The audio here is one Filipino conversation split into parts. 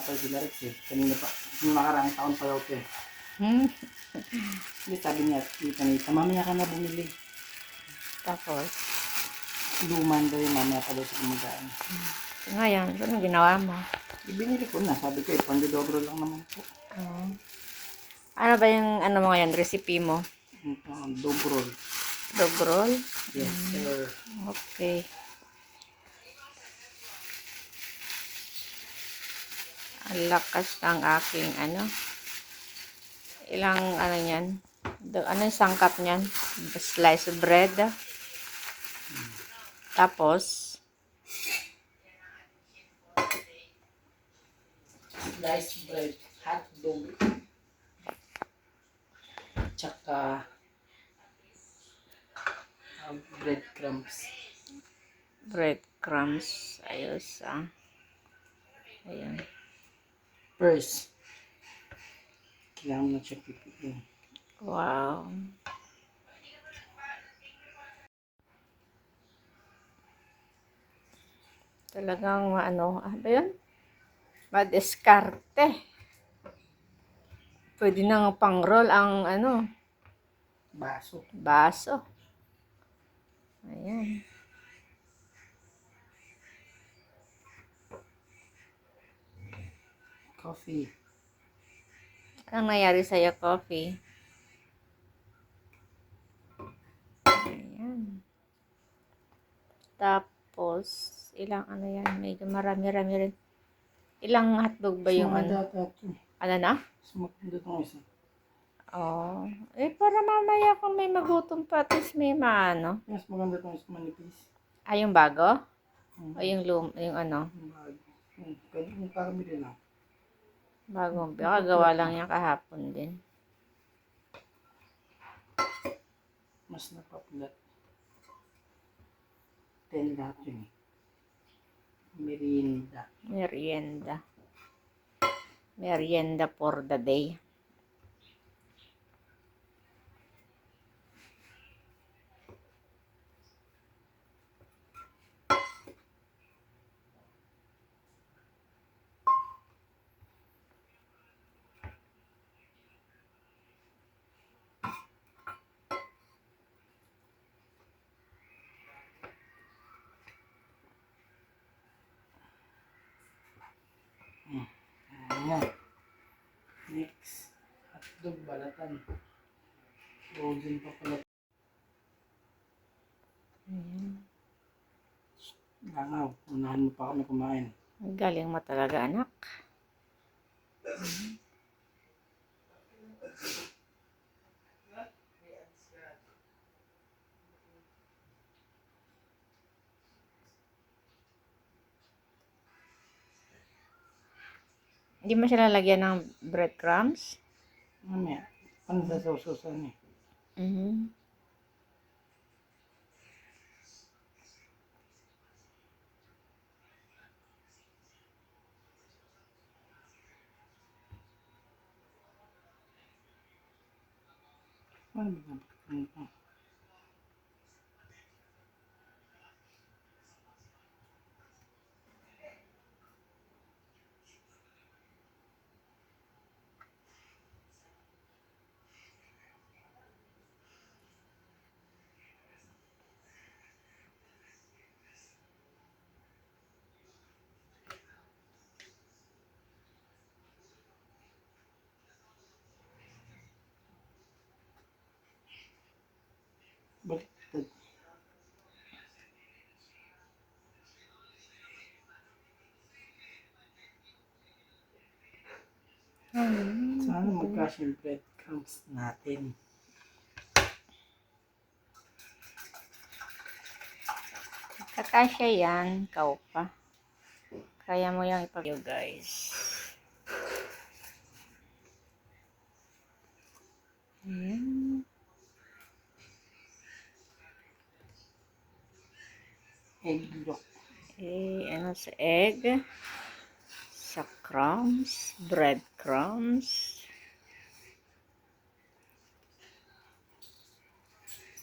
Tapos sila Rex eh. Kanina pa. Nung nakarang taon pa daw ito eh. Hmm. Hindi sabi niya, tita Nita, mamaya ka na bumili. Tapos, Luman daw yung mamaya pa daw sa kumagaan. ngayon, ano ginawa mo? Ibinili ko na, sabi ko eh, pandodobro lang naman po. Oo. Ano ba yung ano mo ngayon, recipe mo? Ito, ang dobro. Dog roll? Yes, sir. Okay. Ang lakas ng aking ano. Ilang ano yan? Ano yung sangkap niyan? Slice of bread. Tapos, Sliced bread, hot dog. Tsaka, uh, breadcrumbs. breadcrumbs. Ayos ah. Ayan. First, kailangan mo na siya pipiin. Wow. Talagang ano, ano yun? Madiskarte. Pwede nang pang-roll ang ano, Baso. baso. Ayan. Coffee. Anong nangyari sa'yo, coffee? Ayan. Tapos, ilang ano yan, medyo marami-rami rin. Ilang hotdog ba yung ano? Ano na? Sumakanda itong isa. Oh. Eh, para mamaya kung may magutom pa, at least may maano. Mas maganda itong isa manipis. Ah, yung bago? Hmm. O yung lum, yung ano? Yung bago. Hmm. Pwede kong kakamili lang. Bagong. Baka gawa lang yan kahapon din. Mas napaplat. Ten lahat yun eh. Merienda. Merienda. Merienda for the day. Ayan. Next. Hotdog balatan. Frozen pa pala. Ayan. Langaw. Unahan mo pa kami kumain. Ang Galing mo talaga, anak. Hindi mo siya lalagyan ng breadcrumbs? Mamaya. Ano sa saususan eh. Mhm. Ano ba? Ano ba? Sana magkasya yung breadcrumbs natin. Kakasya yan, ikaw pa. Kaya mo yung ipag guys. Ayan. Egg yolk. Eh, ano sa egg? Sa crumbs, breadcrumbs.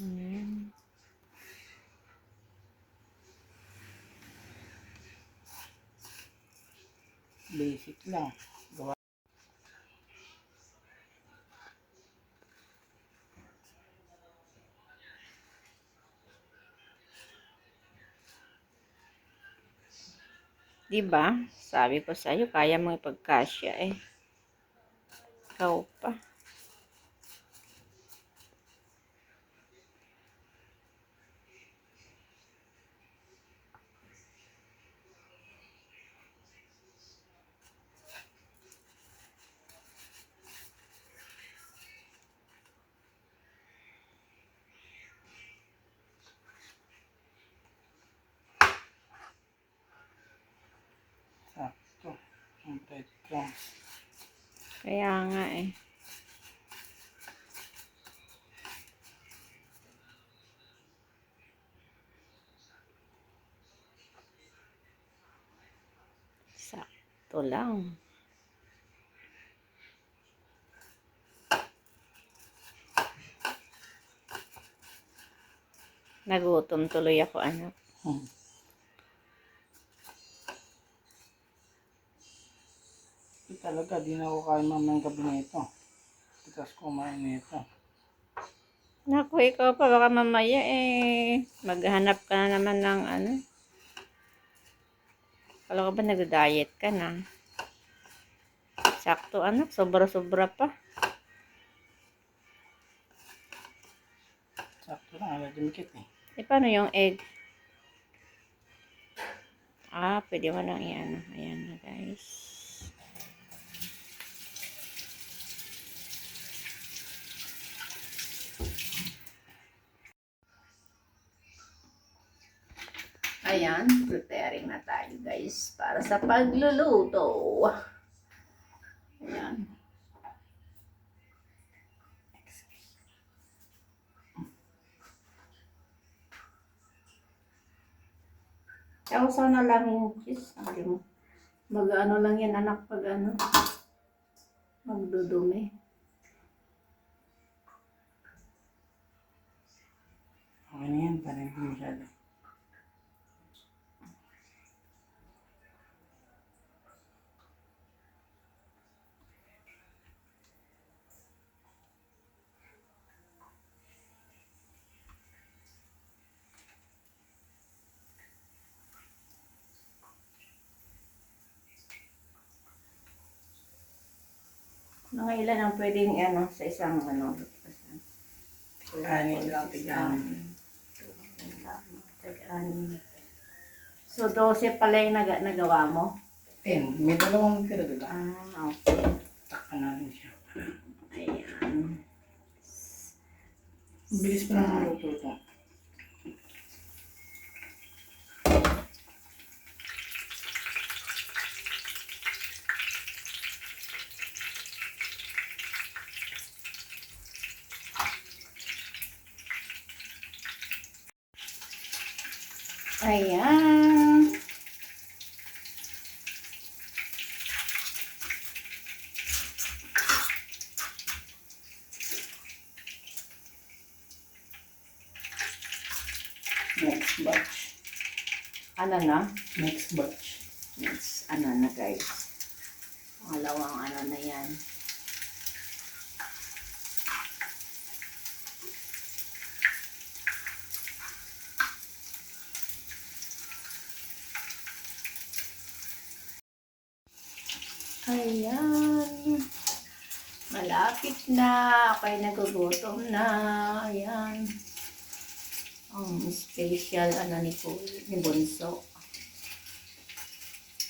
Ayan. Base basic lang. Gawa. Di ba? Sabi ko sa'yo, kaya mo ipagkasya eh. Ikaw pa. Sakto. Ang breadcrumbs. Kaya nga eh. Sakto lang. Nagutom tuloy ako, anak. Hmm. Talaga, di na ako kain mamayang gabi na ito. Tapos kumain na ito. Naku, ikaw pa, baka mamaya eh, maghanap ka na naman ng ano. Kala ko ba nag-diet ka na? Sakto anak, sobra-sobra pa. Sakto lang, ala dumikit eh. Eh, paano yung egg? Ah, pwede mo lang i-ano. Ayan na, guys. Ayan, preparing na tayo, guys, para sa pagluluto. Ayan. Ako sana lang yung cheese. Sabi mo. Mag-ano lang yan anak pag ano. Magdudumi. Na yan, parang masyado. Mga ilan ang pwedeng ano sa isang ano. Anin lang, tig-anin. Tig-anin. So, 12 pala yung nag- nagawa mo? Ten, may dalawang tira doon. Ah, okay. Takpan natin siya. Ayan. Ang bilis pa naman maluto ito. Ayan. Next batch. Ano na? Next batch. Next, ano na guys. Pangalawang ano na yan. Ayan. Malapit na. Ako'y nagugutom na. Ayan. Ang special ano ni, ni Bunso.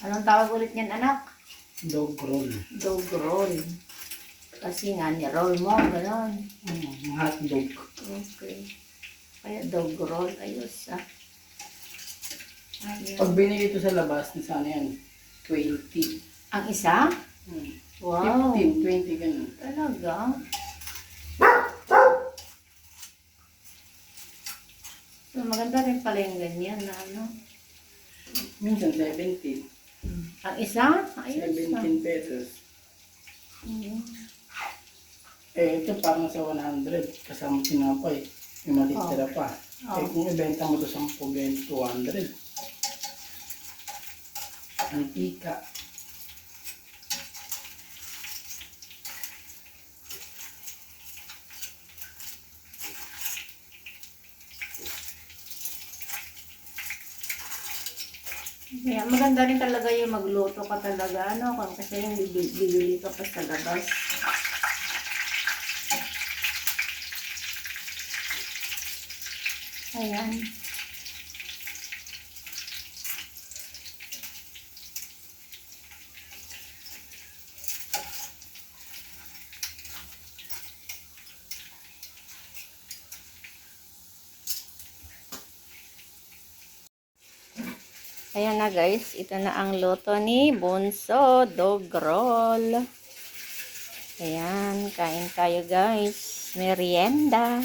Anong tawag ulit niyan, anak? Dog roll. Dog roll. Kasi nga, ni-roll mo, gano'n. Mm, hot dog. Okay. Kaya dog roll, ayos ah. Ayan. Pag binili ito sa labas, ni sana yan, 20. Ang isa? Hmm. Wow. 15, 20, ganun. Talaga? So, maganda rin pala yung ganyan na ano. Minsan 17. Ang isa? Ayos ah. 17 pesos. Mm. Eh, ito parang sa 100. Kasama tinapay. Yung malitira pa. Oh. Eh, kung ibenta mo ito sa 10, 200. Antika. Kaya maganda rin talaga yung magluto ka talaga, ano, kasi yung bibi- bibili ka pa sa labas. Ayan. Ayan na guys, ito na ang luto ni Bunso Dog Roll. Ayan, kain tayo guys. Merienda.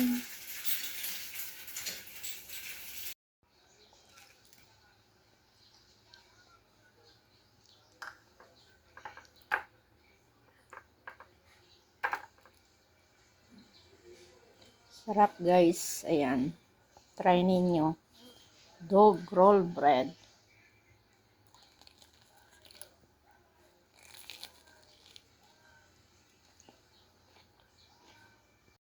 Sarap guys. Ayan. Try ninyo. Dog roll bread.